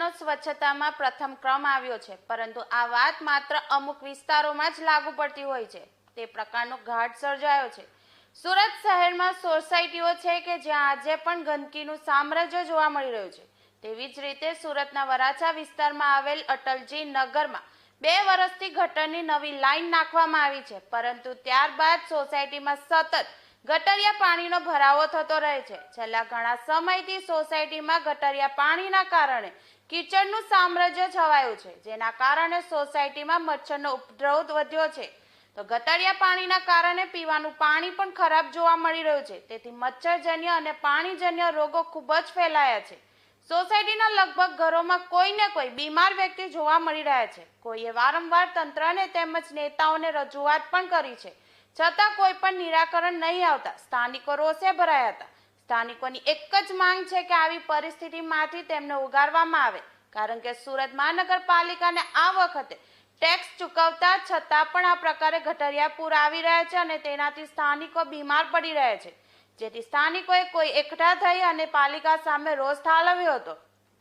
શહેરનો સ્વચ્છતામાં પ્રથમ ક્રમ આવ્યો છે, પરંતુ આ વાત માત્ર અમુક વિસ્તારોમાં જ લાગુ પડતી હોય છે. તે પ્રકારનો ઘાટ સર્જાયો છે. સુરત શહેરમાં સોસાયટીઓ છે કે જ્યાં આજે પણ ગંદકીનું સામ્રાજ્ય જોવા મળી રહ્યું છે. તેવી જ રીતે સુરતના વરાછા વિસ્તારમાં આવેલ અટલજી નગરમાં બે વર્ષથી ગટરની નવી લાઈન નાખવામાં આવી છે, પરંતુ ત્યારબાદ સોસાયટીમાં સતત ગટરિયા પાણીનો ભરાવો થતો રહે છે. છેલ્લા ઘણા સમયથી સોસાયટીમાં ગટરિયા પાણીના કારણે કીચડનું સામ્રાજ્ય છવાયું છે, જેના કારણે સોસાયટીમાં મચ્છરનો ઉપદ્રવ વધ્યો છે. તો ગટરિયા પાણીના કારણે પીવાનું પાણી પણ ખરાબ જોવા મળી રહ્યું છે. તેથી મચ્છરજન્ય અને પાણીજન્ય રોગો ખૂબ જ ફેલાયા છે. સોસાયટીના લગભગ ઘરોમાં કોઈને કોઈ બીમાર વ્યક્તિ જોવા મળી રહ્યા છે. કોઈએ વારંવાર તંત્રને તેમજ નેતાઓને રજૂઆત પણ કરી છે. છતાં કોઈ પણ નિરાકરણ નહીં આવતા. સ્થાનિકો રોષે ભરાયા હતા. સ્થાનિકોની એક જ માંગ છે કે આવી પરિસ્થિતિમાંથી તેમને ઉગારવામાં આવે. કારણ કે સુરત મહાનગરપાલિકાને આ વખતે ટેક્સ ચૂકવતા છતાં પણ આ પ્રકારે ગટરિયા પૂર આવી રહ્યા છે અને તેનાથી સ્થાનિકો બીમાર પડી રહ્યા છે. જેથી સ્થાનિકોએ કોઈ એકઠા થઈ અને પાલિકા સામે રોષ ઠાલવ્યો હતો.